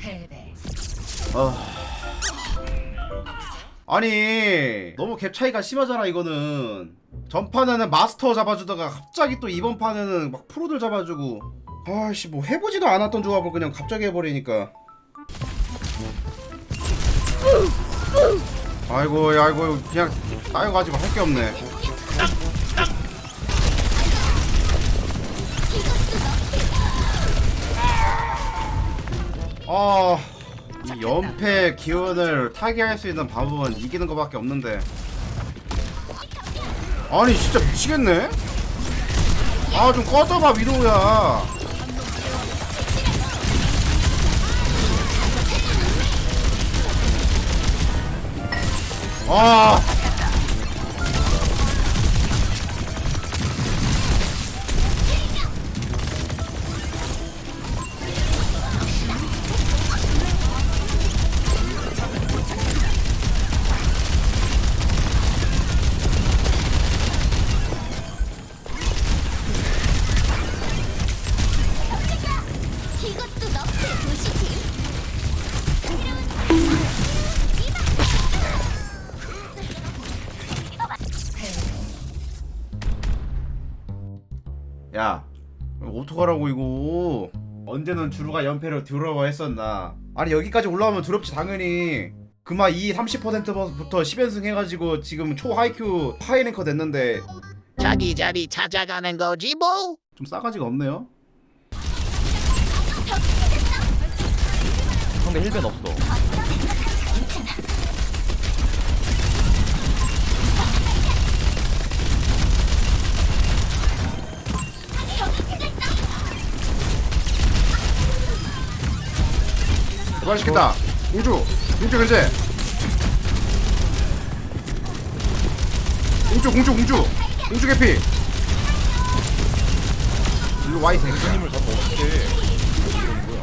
패배. 아니 너무 갭 차이가 심하잖아 이거는. 전판에는 마스터 잡아주다가 갑자기 또 이번 판에는 막 프로들 잡아주고. 아씨 뭐 해보지도 않았던 조합을 그냥 갑자기 해버리니까. 아이고 아이고 그냥 따여가지고 할 게 없네 아, 이 연패 기운을 타개할 수 있는 방법은 이기는 것밖에 없는데. 아니 진짜 미치겠네. 아 좀 꺼져봐 위로야. 아. 야, 어떡하라고 이거? 언제는 주루가 연패를 두려워 했었나? 아니 여기까지 올라오면 두렵지 당연히. 그마 2 30%부터 10연승 해가지고 지금 초 하이큐 하이랭커 됐는데 자기 자리 찾아가는 거지 뭐. 좀 싸가지가 없네요. 상대 힐벤 없어. 부활시켰다. 공주, 공주 견제. 공주, 공주, 공주, 공주 개피. 일로 와이 새끼야. 힘을 잡고 어떻게? 이건 뭐야?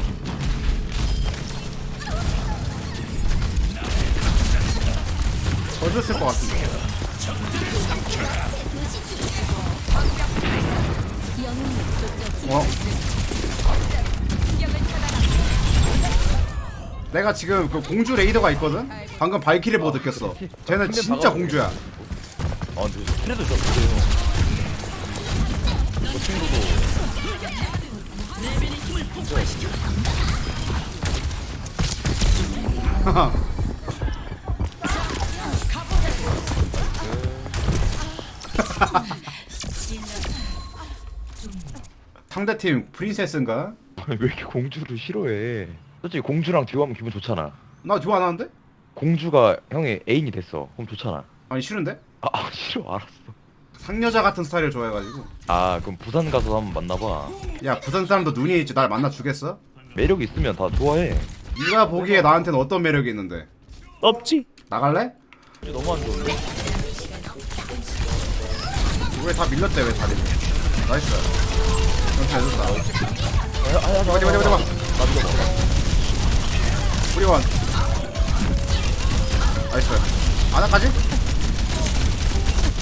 젖었을 것 같은데. 어? 내가 지금 그 공주 레이더가 있거든? 방금 발키리 보고 느꼈어. 쟤는 진짜 공주야. 아 근데 트레도 좋던데요. 저 친구도 상대팀 프린세스인가? 왜 이렇게 공주를 싫어해? 솔직히 공주랑 듀오하면 기분 좋잖아. 나 좋아 안 하는데? 공주가 형의 애인이 됐어. 그럼 좋잖아. 아니 싫은데? 아, 아 싫어 알았어. 상여자 같은 스타일을 좋아해가지고. 아 그럼 부산 가서 한번 만나봐. 야 부산 사람도 눈이 있지 날 만나 주겠어? 매력 있으면 다 좋아해. 네가 보기에 나한테는 어떤 매력이 있는데? 없지. 나갈래? 너무 안 좋은데? 왜 다 밀렸대 왜 다리? 나이스. 그렇게 해줬다. 아야 맞아 맞아 맞아. 나 믿어봐. 우리 원. 나이스. 아나까지?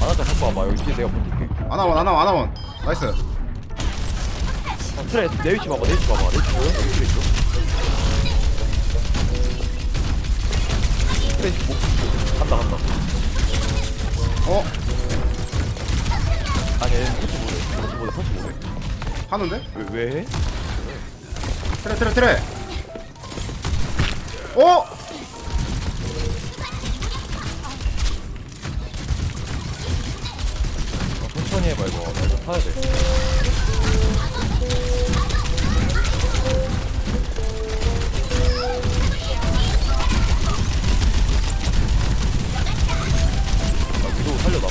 안하자 갖고 와봐 여기 뒤에 내가 버틸게. 아나원 아나원 아나원. 나이스. 아, 트레 내 위치 봐봐 내 위치 봐봐 내 위치 보여? 여기 트레 있어. 트레 뭐 간다 간다. 어? 아니 얘는 터치 못해. 터치 못해 터치 못해. 하는데? 왜 왜? 해? 트레 트레 트레. 어? 어, 천천히 해봐 이거. 나 이거 타야 돼. 나 위도 살려놔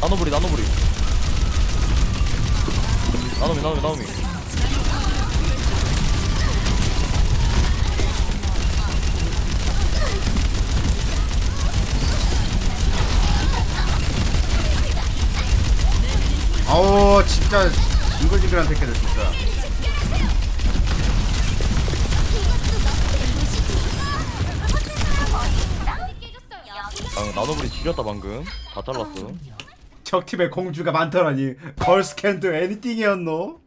나노브리 나노브리. 나노미 나노미 나노미 진짜 징글징글한 새끼들 진짜. 아 나노브리 지렸다 방금. 다 잘랐어. 적 팀에 공주가 많더라니. 걸스 캔도 애니띵이었노?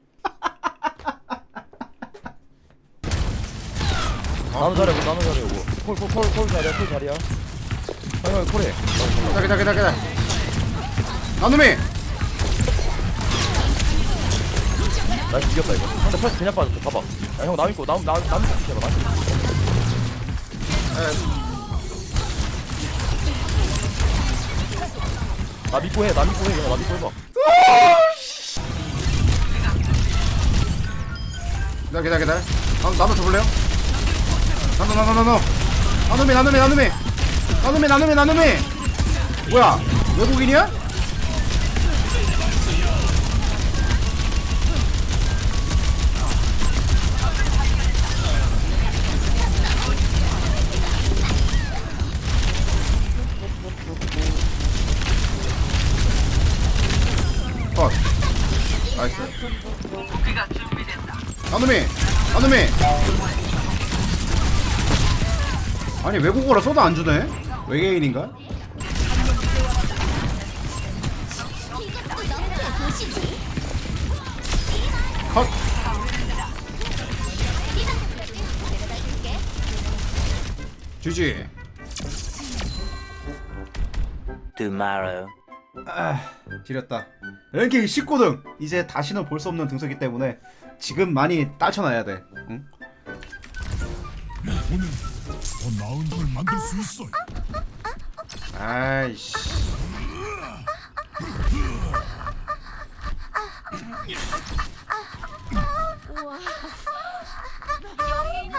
나눠 자리야 나눠 자리야 이거 콜콜콜콜 자리야 콜 자리야. 형형 콜해. 기다 기다 기다 기다 나눔이 나이스 이겼다 이거. 상대 패스 그냥 빠졌어. 봐봐. 야형 남 있고 남, 남, 남 있고 있고 나 믿고 해나 믿고 해. 그냥 나 믿고 해봐. 기다 기다 기다 나도 나도 줘볼래요? 나도 나도 나도 나눔이 나눔이 나눔이. 나눔이 나눔이 나눔이. 뭐야? 외국인이야? 컷. 나이스. 나눔이 나눔이 아니 외국어라 써도 안 주네? 외계인인가? 컷. GG tomorrow. 아 지렸다 랭킹 19등 이제 다시는 볼 수 없는 등수기 때문에 지금 많이 따쳐놔야 돼 응? 오늘 더 나은 걸 만들 수 있어요. 아이씨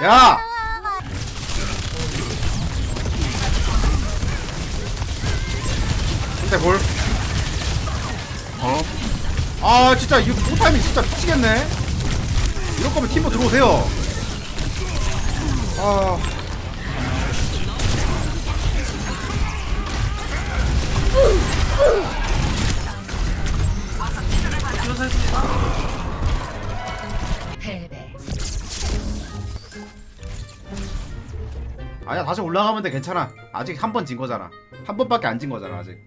야! 근데 볼? 어? 아 진짜 이거 포타임이 진짜 미치겠네. 이럴 거면 팀버 들어오세요. 아. 아니야 다시 올라가면 돼 괜찮아. 아직 한 번 진 거잖아. 한 번밖에 안 진 거잖아 아직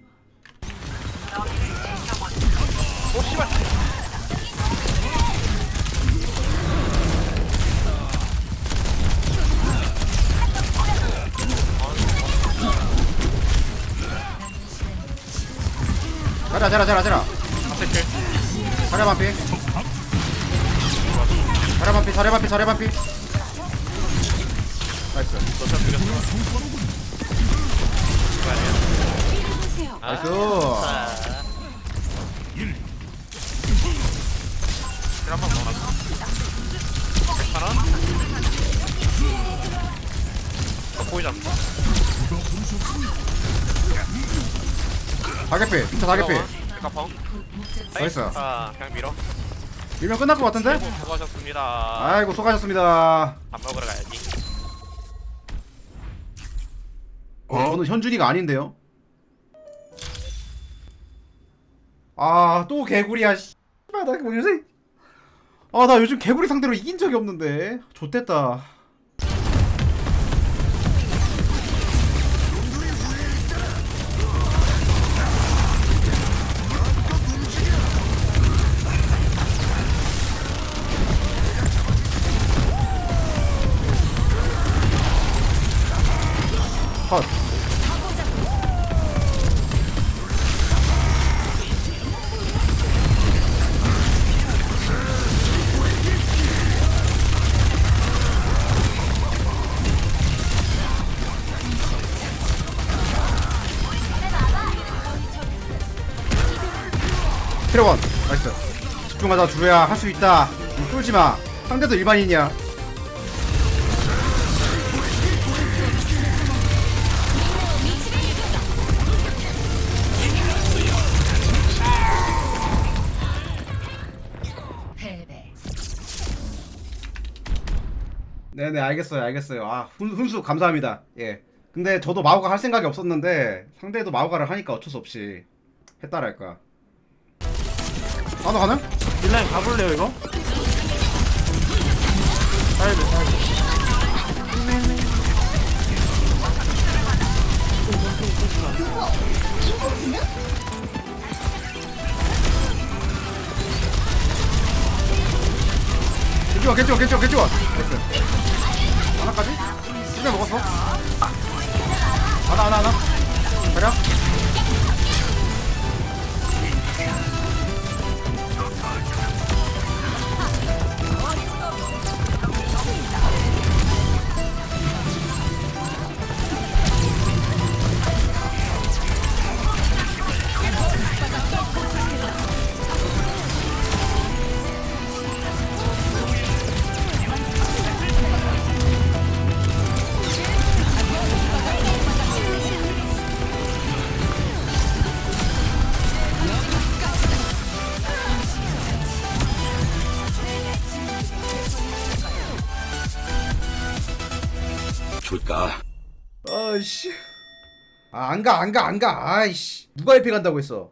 자라 자라 자라 자라. 자라 반피 자라 반피 자라 반피 자라 반피 나이스. 나이스 한번 넣어놨어. 괜찮아? 어, 보이지 않나? 다개피 진짜 다개피 펑. 나이스. 아, 그냥 밀어. 일명 끝날 것 같은데? 수고하셨습니다. 아이고 수고하셨습니다 밥 먹으러 가야지. 어? 저는 현준이가 아닌데요 아 또 개구리야 씨발 나 요새 아 나 요즘 개구리 상대로 이긴 적이 없는데. 좋댔다. 컷 트레원 나이스. 집중하자 주루야 할 수 있다. 쫄지마. 상대도 일반인이야. 네네 알겠어요 알겠어요. 아 훈, 훈수 감사합니다. 예. 근데 저도 마오가 할 생각이 없었는데 상대도 마오가를 하니까 어쩔 수 없이 했다랄까 나도 가능? 딜라인 가볼래요 이거? 사이드 사이드 괜찮아 괜찮아 괜찮아 괜찮아 나이스 하나까지? 수면 먹었어 하나 하나 하나 아이씨. 아 안 가 안 가 안 가. 아이씨. 누가 LP 간다고 했어